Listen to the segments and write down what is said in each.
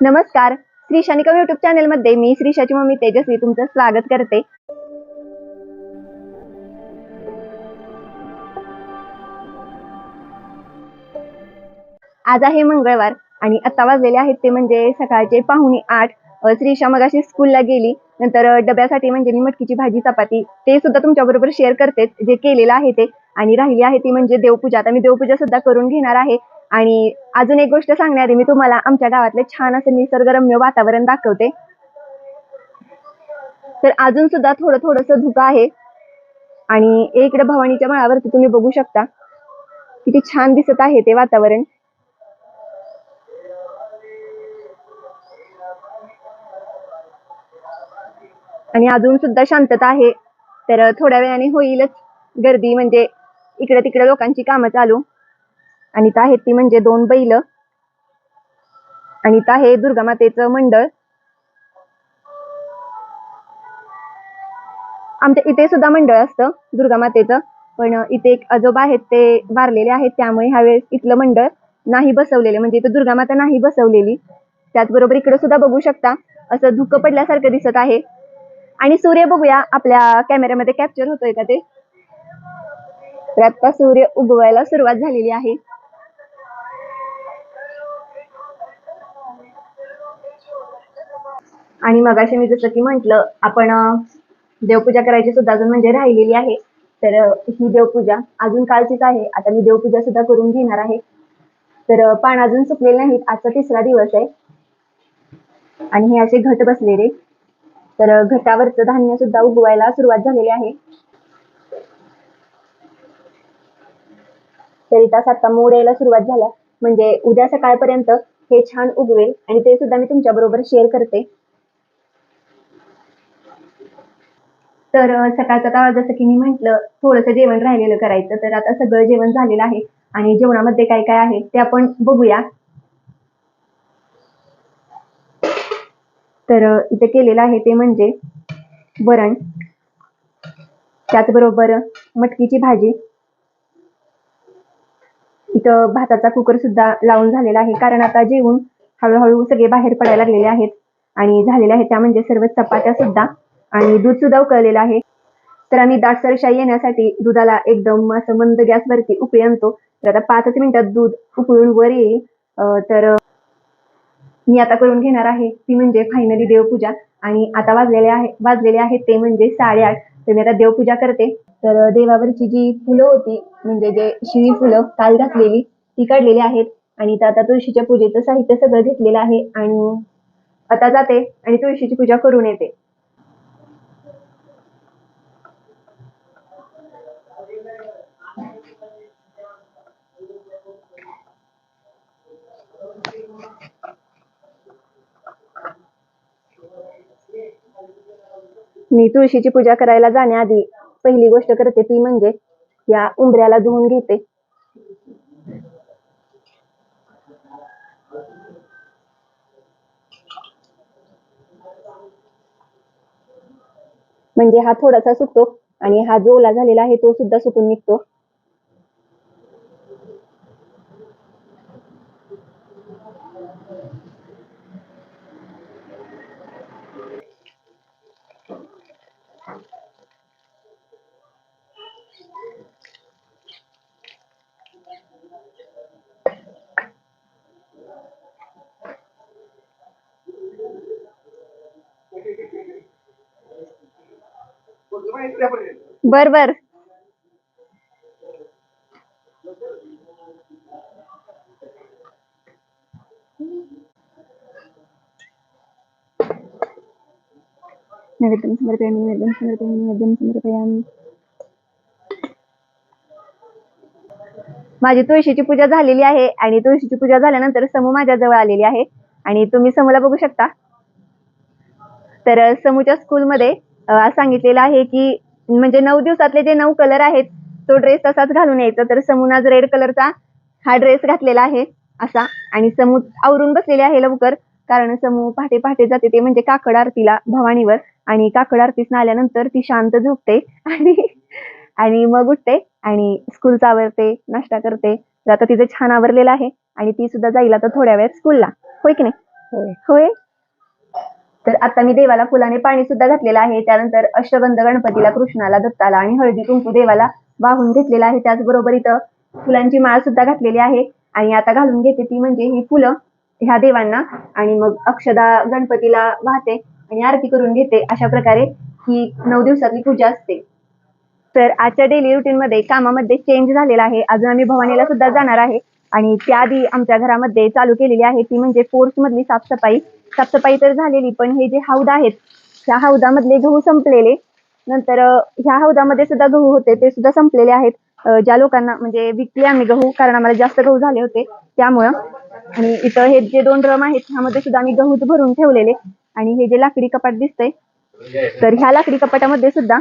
नमस्कार. श्री शनिकम युट्यूब चॅनलमध्ये मी श्रीशाची मम्मी तेजस्वी तुमचं स्वागत करते. आज आहे मंगळवार आणि आता वाजलेले आहेत ते म्हणजे सकाळचे पाहुणे आठ. श्रीशा मगाशी स्कूलला गेली. नंतर डब्यासाठी म्हणजे मी मटकीची भाजी चपाती ते सुद्धा तुमच्या बरोबर शेअर करते जे केलेलं आहे ते. आणि राहिली आहे ती म्हणजे देवपूजा. आता मी देवपूजा सुद्धा करून घेणार आहे. आणि अजून एक गोष्ट सांगण्याआधी मी तुम्हाला आमच्या गावातले छान असं निसर्गरम्य वातावरण दाखवते. तर अजून सुद्धा थोडं थोडस धुकं आहे. आणि इकडे भवानीच्या मळावरती तुम्ही बघू शकता. किती छान दिसत आहे ते वातावरण. आणि अजून सुद्धा शांतता आहे. तर थोड्या वेळाने होईलच. गर्दी म्हणजे इकडे तिकडे लोकांची कामं चालू. आणि इथं आहेत ती म्हणजे दोन बैल. आणि इथं आहे दुर्गा मातेचं मंडळ. आमच्या इथे सुद्धा मंडळ असतं दुर्गा मातेचं. पण इथे एक आजोबा आहेत ते वारलेले आहेत. त्यामुळे ह्यावेळेस इथलं मंडळ नाही बसवलेलं. म्हणजे इथं दुर्गा माता नाही बसवलेली. त्याचबरोबर इकडे सुद्धा बघू शकता असं धुकं पडल्यासारखं दिसत आहे. आणि सूर्य बघूया आपल्या कॅमेऱ्यामध्ये कॅप्चर होतोय का ते? तर आता सूर्य उगवायला सुरुवात झालेली आहे. आणि मगाशी मी जसं की म्हंटल आपण देवपूजा करायची सुद्धा अजून म्हणजे राहिलेली आहे. तर ही देवपूजा अजून कालचीच आहे. आता मी देवपूजा सुद्धा करून घेणार आहे. तर पान अजून सुकलेले नाहीत. आजचा तिसरा दिवस आहे. आणि हे असे घट बसलेले. तर घटावरचं धान्य सुद्धा उगवायला सुरुवात झालेली आहे. तरी तास आता मोड यायला सुरुवात झाल्या म्हणजे उद्या सकाळपर्यंत हे छान उगवेल आणि ते सुद्धा मी तुमच्या बरोबर शेअर करते. तर सकाळचा सकाळचं आता जसं की मी म्हंटल थोडंसं जेवण राहिलेलं करायचं. तर आता सगळं जेवण झालेलं आहे आणि जेवणामध्ये काय काय आहे ते आपण बघूया. तर इथे केलेलं आहे ते म्हणजे वरण त्याचबरोबर मटकीची भाजी इथं भाताचा कुकर सुद्धा लावून झालेला आहे. कारण आता जेवून हळूहळू सगळे बाहेर पडायला लागलेले आहेत. आणि झालेल्या आहेत त्या म्हणजे सर्व चपात्या सुद्धा. आणि दूध सुद्धा उकळलेलं आहे. तर आम्ही दाटसरशाही येण्यासाठी दुधाला एकदम असं मंद गॅसवरती उकळी आणतो. तर आता पाचच मिनिटात दूध उकळून वर येईल. तर मी आता करून घेणार आहे. ती म्हणजे फायनली देवपूजा. आणि आता वाजलेले आहे वाजलेले आहेत ते म्हणजे साडेआठ. तर मी आता देवपूजा करते. तर देवावरची जी फुलं होती म्हणजे जे शिळी फुलं काल घातलेली ती काढलेली आहेत. आणि तर आता तुळशीच्या पूजेचं साहित्य सगळं घेतलेलं आहे. आणि आता जाते आणि तुळशीची पूजा करून येते. मी तुळशीची पूजा करायला जाण्याआधी पहिली गोष्ट करते ती म्हणजे या उंबऱ्याला धुवून घेते. म्हणजे हा थोडासा सुकतो आणि हा जो ओला झालेला आहे तो सुद्धा सुकून निघतो. बर बर नैवेद्यं समर्पयामि नैवेद्यं समर्पयामि नैवेद्यं समर्पयामि. माझी तुळशीची पूजा झालेली आहे आणि तुळशीची पूजा झाल्यानंतर समू माझ्या जवळ आलेली आहे. आणि तुम्ही समूला बघू शकता. तर समूच्या स्कूलमध्ये सांगितलेलं आहे की म्हणजे नऊ दिवसातले जे नऊ कलर आहेत तो ड्रेस तसाच घालून यायचा. तर समून आज रेड कलरचा हा ड्रेस घातलेला आहे असा. आणि समू आवरून बसलेली आहे लवकर कारण समू पहाटे पहाटे जाते ते म्हणजे काकड आरतीला भवानीवर. आणि काकड आरतीस आल्यानंतर ती शांत झोपते आणि आणि मग उठते आणि स्कूलचा आवरते नाश्ता करते. तर आता तिचं छान आवरलेलं आहे आणि ती सुद्धा जाईल आता थोड्या वेळात स्कूलला होय की नाही? होय. होय? तर आता मी देवाला फुलाने पाणी सुद्धा घातलेलं आहे. त्यानंतर अष्टगंध गणपतीला कृष्णाला दत्ताला आणि हळदी कुंकू देवाला वाहून घेतलेला आहे. त्याचबरोबर इथं फुलांची माळ सुद्धा घातलेली आहे. आणि आता घालून घेते ती म्हणजे ही फुलं ह्या देवांना. आणि मग अक्षदा गणपतीला वाहते आणि आरती करून घेते. अशा प्रकारे ही नऊ दिवसातली पूजा असते. तर आजच्या डेली रुटीन मध्ये कामामध्ये चेंज झालेला आहे. अजून आम्ही भवानीला सुद्धा जाणार आहे. आणि त्याआधी आमच्या घरामध्ये चालू केलेली आहे ती म्हणजे फोर्स मधली साफसफाई. साफसफाई तर झालेली पण हे जे हौद आहेत ह्या हौदामधले गहू संपलेले. नंतर ह्या हौदामध्ये सुद्धा गहू होते ते सुद्धा संपलेले आहेत. ज्या लोकांना म्हणजे विकले आम्ही गहू कारण आम्हाला जास्त गहू झाले होते त्यामुळं. आणि इथं हे जे दोन ड्रम आहेत ह्यामध्ये सुद्धा आम्ही गहू भरून ठेवलेले. आणि हे जे लाकडी कपाट दिसतंय तर ह्या लाकडी कपाटामध्ये सुद्धा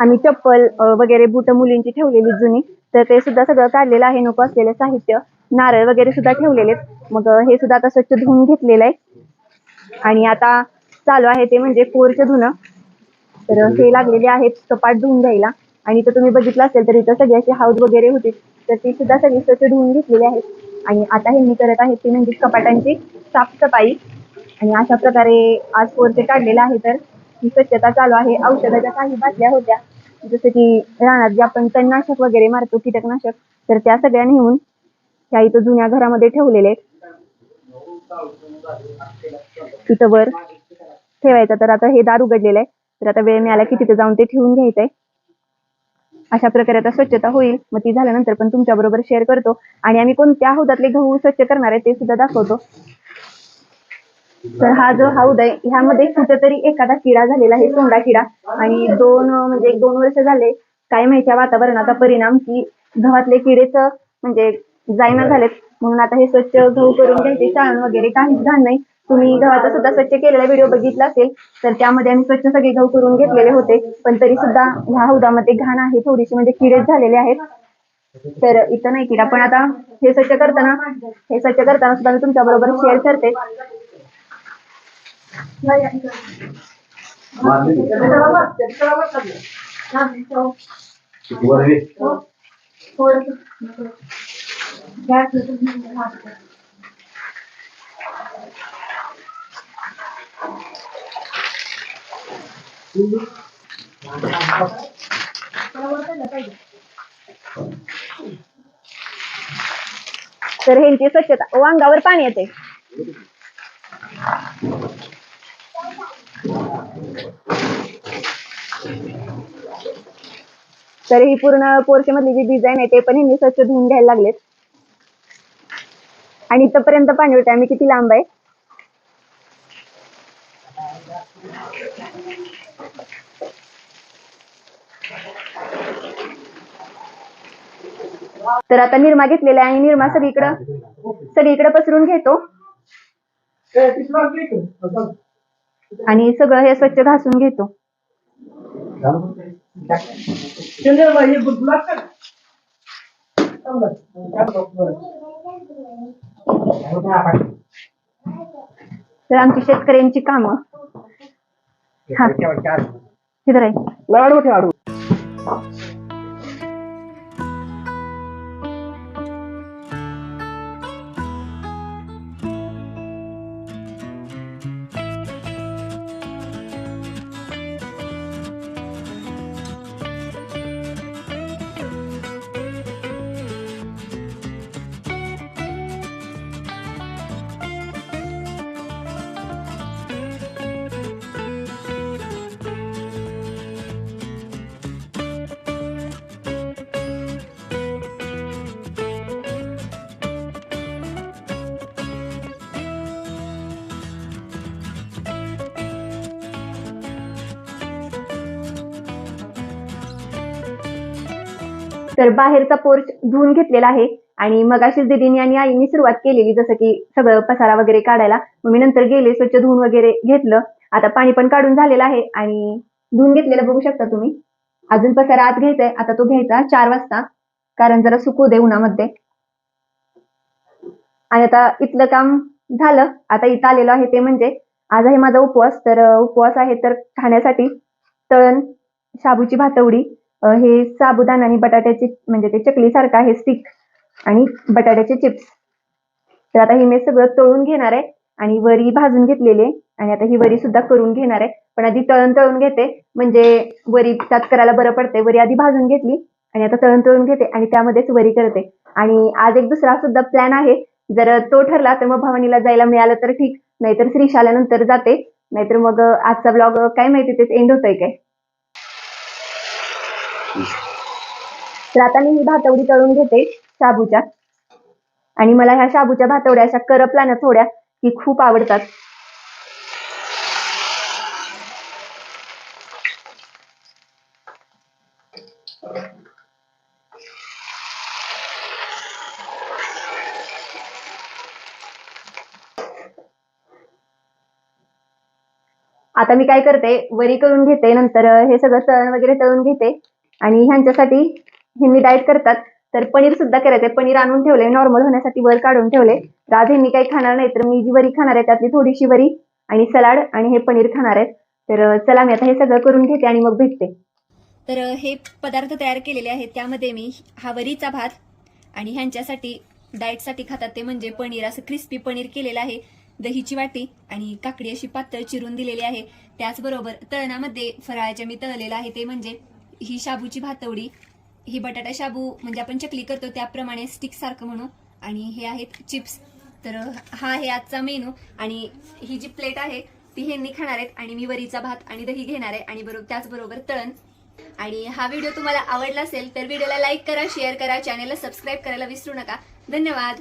आम्ही चप्पल वगैरे बुट मुलींची ठेवलेली जुनी. तर ते सुद्धा सगळं काढलेलं आहे नको असलेलं साहित्य. नारळ वगैरे सुद्धा ठेवलेले आहेत. मग हे सुद्धा आता स्वच्छ धुवून घेतलेलं आहे. आणि आता चालू आहे ते म्हणजे पोरचं धुणं. तर हे लागलेले आहेत कपाट धुवून घ्यायला. आणि इथं तुम्ही बघितलं असेल तर इथं सगळी अशी हाऊस वगैरे होती. तर ती सुद्धा सगळी स्वच्छ धुवून घेतलेली आहेत. आणि आता हे मी करत आहे ती म्हणजे कपाटांची साफसफाई. आणि अशा प्रकारे आज पोरचे काढलेलं आहे तर ही स्वच्छता चालू आहे. औषधाच्या काही बाटल्या होत्या. जसं की रानात जे आपण तणनाशक वगैरे मारतो कीटकनाशक तर त्या सगळ्या नेऊन त्या इथं जुन्या घरामध्ये ठेवलेले आहेत. तिथं वर ठेवायचं. तर आता हे दार उघडलेलं आहे. तर आता वेळ मिळाला की तिथे जाऊन ते ठेवून घ्यायचंय. अशा प्रकारे आता स्वच्छता होईल. मग ती झाल्यानंतर पण तुमच्या बरोबर शेअर करतो. आणि आम्ही कोणत्या हौदातले गहू स्वच्छ करणार आहे ते सुद्धा दाखवतो. तर हा जो हौद आहे ह्यामध्ये कुठेतरी एखादा किडा झालेला आहे सोंडा किडा. आणि दोन म्हणजे एक दोन वर्ष झाले काय माहिती वातावरणाचा परिणाम की गव्हातले किडेच म्हणजे जायना झालेत. म्हणून आता हे स्वच्छ गहू करून घ्यायचे चाळण वगैरे काहीच घाण नाही. तुम्ही गव्हाचा सुद्धा स्वच्छ केलेला व्हिडिओ बघितला असेल तर त्यामध्ये आम्ही स्वच्छ सगळे गहू करून घेतलेले होते. पण तरी सुद्धा ह्या हौदामध्ये घाण आहे थोडीशी म्हणजे किडेच झालेले आहेत. तर इथं नाही किडा पण आता हे स्वच्छ करताना हे स्वच्छ करताना सुद्धा मी तुमच्या बरोबर शेअर करते. तर ह्यांची स्वच्छता. वांगावर पाणी येते तर ही पूर्ण पोर्चे मधली जी डिझाईन आहे ते पण ह्यांनी स्वच्छ धुवून घ्यायला लागलेत. आणि इथपर्यंत पाणी होते आम्ही किती लांब आहे? तर आता निरमा घेतलेला आहे. आणि निरमा सगळीकडं सगळीकडे पसरून घेतो. आणि सगळं हे स्वच्छ घासून घेतो. तर आमची शेतकऱ्यांची कामं. हा. तिथं आहे लाडू ठेवाडू तर बाहेरचा पोर्च धुवून घेतलेला आहे. आणि मग अशीच दिदीनी आणि आईनी सुरुवात केलेली जसं की सगळं पसारा वगैरे काढायला. मग मी नंतर गेले स्वच्छ धुवून वगैरे घेतलं. आता पाणी पण काढून झालेलं आहे आणि धुवून घेतलेलं बघू शकता तुम्ही. अजून पसारा आत घ्यायचा आहे आता तो घ्यायचा चार वाजता कारण जरा सुकू दे उन्हामध्ये. आणि आता इथलं काम झालं. आता इथं आलेलं आहे ते म्हणजे आज आहे माझा उपवास. तर उपवास आहे तर खाण्यासाठी तळण शाबूची भातवडी हे साबुदाणा आणि बटाट्याची म्हणजे ते चकली सारखं आहे स्टिक आणि बटाट्याचे चिप्स तर आता हे मी सगळं तळून घेणार आहे आणि वरी भाजून घेतलेली आहे. आणि आता ही वरी सुद्धा करून घेणार आहे. पण आधी तळण तळून घेते म्हणजे वरी त्यात करायला बरं पडते वरी आधी भाजून घेतली आणि आता तळण तळून घेते आणि त्यामध्येच वरी करते. आणि आज एक दुसरा सुद्धा प्लॅन आहे. जर तो ठरला तर मग भवानीला जायला मिळालं तर ठीक. नाहीतर श्रीशाला नंतर जाते. नाहीतर मग आजचा ब्लॉग काय माहिती तेच एंड होतोय काय. तर आता मी ही भातवडी तळून घेते शाबूच्या. आणि मला ह्या शाबूच्या भातवड्या अशा करपल्या ना थोड्या की खूप आवडतात. आता मी काय करते वरी करून घेते नंतर हे सगळं तळण वगैरे तळून घेते. आणि ह्यांच्यासाठी हे मी डाएट करतात. तर पनीर सुद्धा करायचंय. पनीर आणून ठेवले नॉर्मल होण्यासाठी वर काढून ठेवले तर आज हे मी काही खाणार नाही तर मी जी वरी खाणार आहे त्यातली थोडीशी वरी आणि सलाड आणि हे पनीर खाणार आहेत. तर चला मी आता हे सगळं करून घेते आणि मग भेटते. तर हे पदार्थ तयार केलेले आहेत. त्यामध्ये मी हा वरीचा भात आणि ह्यांच्यासाठी डाएटसाठी खातात ते म्हणजे पनीर. असं क्रिस्पी पनीर केलेलं आहे. दहीची वाटी आणि काकडी अशी पातळ चिरून दिलेली आहे. त्याचबरोबर तळणामध्ये फराळाच्या मी तळलेलं आहे ते म्हणजे ही शाबूची भातवडी ही बटाटा शाबू म्हणजे आपण चकली करतो त्याप्रमाणे स्टिक सारखं म्हणू. आणि हे आहेत चिप्स तर हा आहे आजचा मेनू आणि ही जी प्लेट आहे ती ह्यांनी खाणार आहेत. आणि मी वरीचा भात आणि दही घेणार आहे. आणि बरोबर त्याचबरोबर तळण. आणि हा व्हिडिओ तुम्हाला आवडला असेल तर व्हिडिओला लाईक करा शेअर करा चॅनेलला सबस्क्राईब करायला विसरू नका. धन्यवाद!